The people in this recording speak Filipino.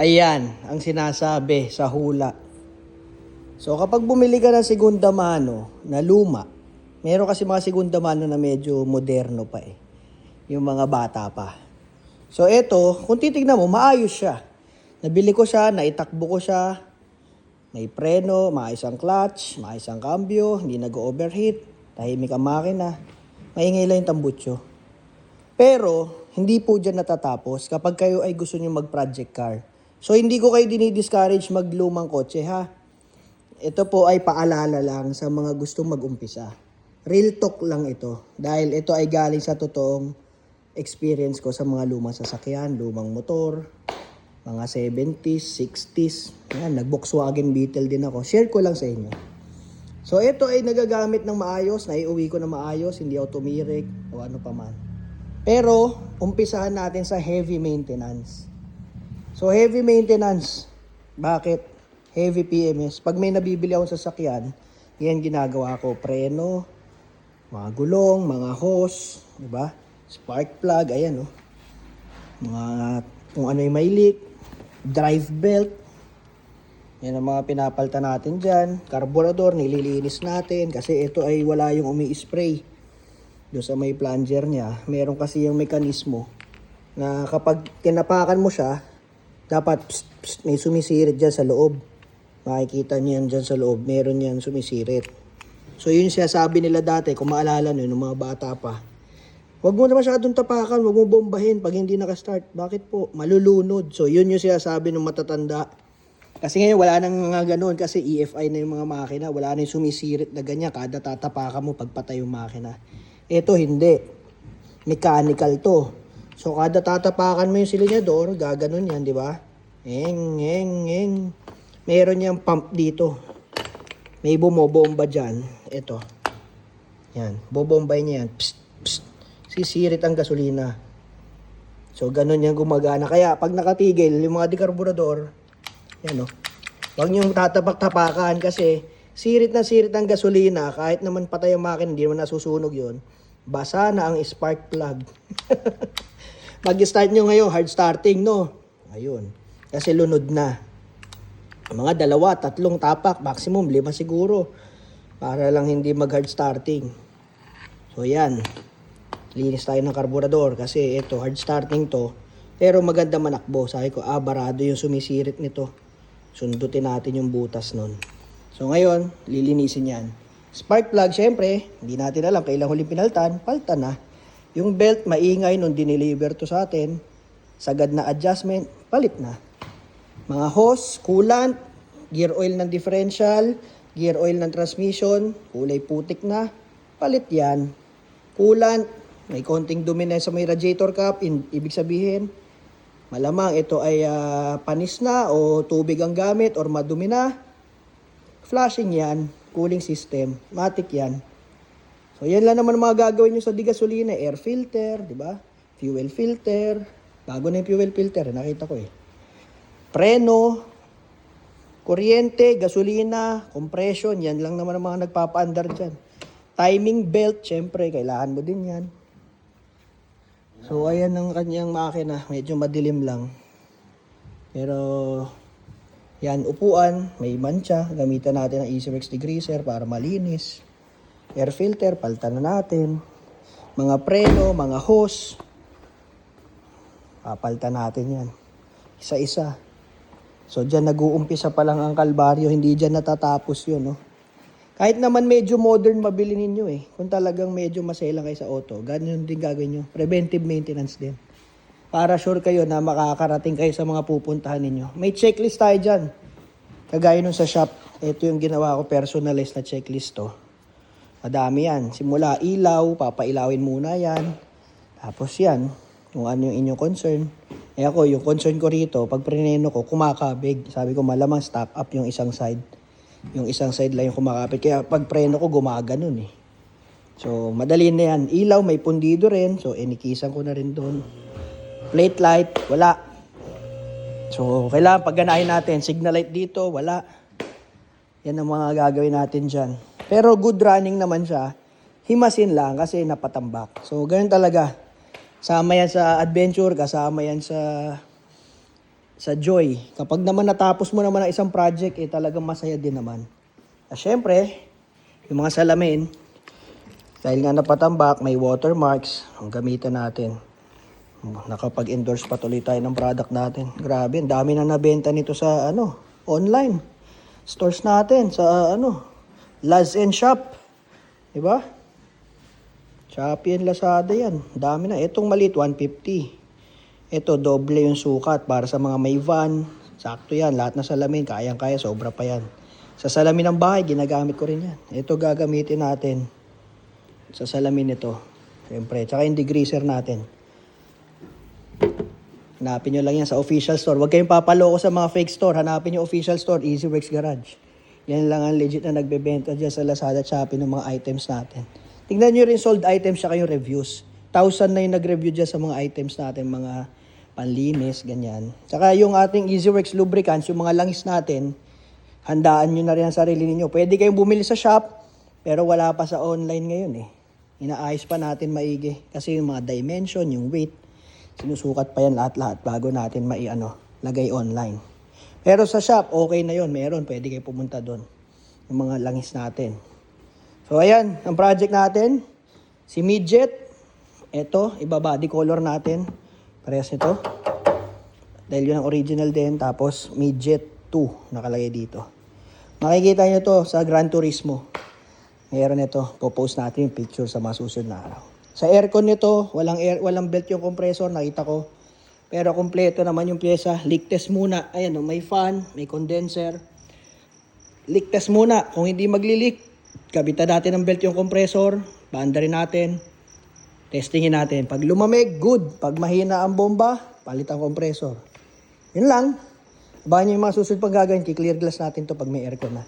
Ayan, ang sinasabi sa hula. So kapag bumili ka ng segunda mano na luma, meron kasi mga segunda mano na medyo moderno pa eh. Yung mga bata pa. So eto, kung titignan mo, maayos siya. Nabili ko siya, naitakbo ko siya, may preno, maayos ang clutch, maayos ang cambio, hindi nag-overheat, tahimik ang makina, maingay lang yung tambutso. Pero, hindi po dyan natatapos kapag kayo ay gusto nyo mag-project car. So, hindi ko kayo dinidiscourage maglumang kotse, ha? Ito po ay paalala lang sa mga gustong mag-umpisa. Real talk lang ito. Dahil ito ay galing sa totoong experience ko sa mga lumang sasakyan, lumang motor, mga 70s, 60s. Yan, nag-Volkswagen Beetle din ako. Share ko lang sa inyo. So, ito ay nagagamit ng maayos, naiuwi ko na maayos, hindi ako tumirik o ano pa man. Pero, umpisahan natin sa heavy maintenance. So, heavy maintenance. Bakit? Heavy PMS. Pag may nabibili akong sasakyan, yan ginagawa ko. Preno, mga gulong, mga hose, di ba? Spark plug, ayan oh. Mga kung ano yung may leak, drive belt, yan ang mga pinapalta natin dyan. Carburetor, nililinis natin kasi ito ay wala yung umi-spray. Doon sa may plunger niya, meron kasi yung mekanismo na kapag tinapakan mo siya, dapat pst, pst, may sumisirit dyan sa loob. Makikita niyo yan dyan sa loob, meron yan sumisirit. So yun siya sabi nila dati, kung maalala nyo, nung mga bata pa. Huwag mo na masyadong tapakan, huwag mo bombahin pag hindi nakastart. Bakit po? Malulunod. So yun yung sinasabi ng matatanda. Kasi ngayon wala nang mga ganun kasi EFI na yung mga makina. Wala na yung sumisirit na ganyan. Kada tatapakan mo pagpatay yung makina. Ito hindi. Mechanical to. So kada tatapakan mo yung silinyador, gaganon yan, di ba? Eng, eng, eng. Meron yung pump dito. May bumobomba dyan. Ito. Yan. Bobombay niya yan. Psst, psst. Sisirit ang gasolina. So, ganun yan gumagana. Kaya, pag nakatigil, yung mga dekarburador, yan o. Huwag niyong tatapak-tapakan kasi sirit na sirit ang gasolina, kahit naman patay ang makina, hindi naman nasusunog yon basa na ang spark plug. Mag-start nyo ngayon, hard starting, no? Ayun. Kasi lunod na. Mga dalawa, tatlong tapak, maximum lima siguro. Para lang hindi mag-hard starting. So, yan. Linis tayo ng karburador kasi ito, hard starting to. Pero maganda manakbo. Sabi ko, ah, barado yung sumisirit nito. Sundutin natin yung butas nun. So ngayon, lilinisin yan. Spark plug, syempre, hindi natin alam kailan huling pinaltan, palta na. Yung belt, maingay nung dineliver to sa atin. Sagad na adjustment, palit na. Mga hose, coolant, gear oil ng differential, gear oil ng transmission, kulay putik na, palit yan. Coolant, may konting dumi na sa may radiator cap, in, ibig sabihin, malamang ito ay ah, panis na o tubig ang gamit or madumi na. Flashing yan, cooling system, matic yan. So yan lang naman mga gagawin nyo sa di gasolina, air filter, di ba? Fuel filter, bago na yung fuel filter, nakita ko eh. Preno, kuryente, gasolina, compression, yan lang naman ang mga nagpapaandar dyan. Timing belt, syempre, kailangan mo din yan. So, ayan ang kanyang makina. Medyo madilim lang. Pero, yan, upuan, may mancha. Gamitan natin ang EasyWorks degreaser para malinis. Air filter, paltan na natin. Mga preno, mga hose. Papaltan natin yan. Isa-isa. So, dyan nag-uumpisa pa lang ang kalbaryo. Hindi dyan natatapos yun, no? Kahit naman medyo modern mabili ninyo eh. Kung talagang medyo maselang kayo sa auto, ganyan din gagawin nyo. Preventive maintenance din. Para sure kayo na makakarating kayo sa mga pupuntahan ninyo. May checklist tayo dyan. Kagaya nung sa shop, ito yung ginawa ko personalized na checklist to. Madami yan. Simula ilaw, papailawin muna yan. Tapos yan, kung ano yung inyong concern. Eh ako, yung concern ko rito, pag prineno ko, kumakabig. Sabi ko, malamang stop up yung isang side yung isang side lang yung kumakapit. Kaya pag preno ko, gumaganon eh. So, madali na yan. Ilaw, may pundido rin. So, inikisan ko na rin doon. Plate light, wala. So, kailangan pagganahin natin. Signal light dito, wala. Yan ang mga gagawin natin dyan. Pero good running naman siya. Himasin lang kasi napatambak. So, ganyan talaga. Sama yan sa adventure, kasama yan sa sa joy. Kapag naman natapos mo naman ang isang project, eh talagang masaya din naman. At syempre, yung mga salamin, dahil nga napatambak, may watermarks, ang gamitan natin. Nakapag-endorse pa tuloy tayo ng product natin. Grabe, ang dami na nabenta nito sa ano, online. Stores natin sa ano, Laz and Shop. 'Di ba? Shopee and Lazada yan. Dami na. Itong maliit, 150. Ito, doble yung sukat para sa mga may van. Sakto yan. Lahat na salamin, kayang-kaya. Sobra pa yan. Sa salamin ng bahay, ginagamit ko rin yan. Ito gagamitin natin. Sa salamin nito. Siyempre. Tsaka yung degreaser natin. Hanapin nyo lang yan sa official store. Huwag kayong papaloko sa mga fake store. Hanapin yung official store, EasyWorks Garage. Yan lang ang legit na nagbebenta dyan sa Lazada at Shopee ng mga items natin. Tingnan nyo rin sold items siya yung reviews. Thousand na yung nag-review dyan sa mga items natin, mga panlinis, ganyan. Tsaka yung ating EasyWorks lubricants, yung mga langis natin, handaan nyo na rin ang sarili ninyo. Pwede kayong bumili sa shop, pero wala pa sa online ngayon eh. Inaayos pa natin maigi. Kasi yung mga dimension, yung weight, sinusukat pa yan lahat-lahat bago natin maiano, lagay online. Pero sa shop, okay na yon meron, pwede kayo pumunta doon. Yung mga langis natin. So ayan, ang project natin, si Midget, ito, iba body color natin, parehas nito. Dahil yun ang original din, tapos Midget 2 nakalagay dito. Makikita nyo to sa Gran Turismo. Meron ito, popost natin yung picture sa mga susunod na araw. Sa aircon nito, walang air, walang belt yung compressor, nakita ko. Pero kompleto naman yung pyesa. Leak test muna. Ayan, oh, may fan, may condenser. Leak test muna. Kung hindi magli-leak, kabitan natin ng belt yung compressor. Banda rin natin. Testingin natin. Pag lumamig, good. Pag mahina ang bomba, palit ang compressor. Yun lang. Abangan nyo yung mga susunod pang gagawin. Kiklear glass natin to pag may aircon na.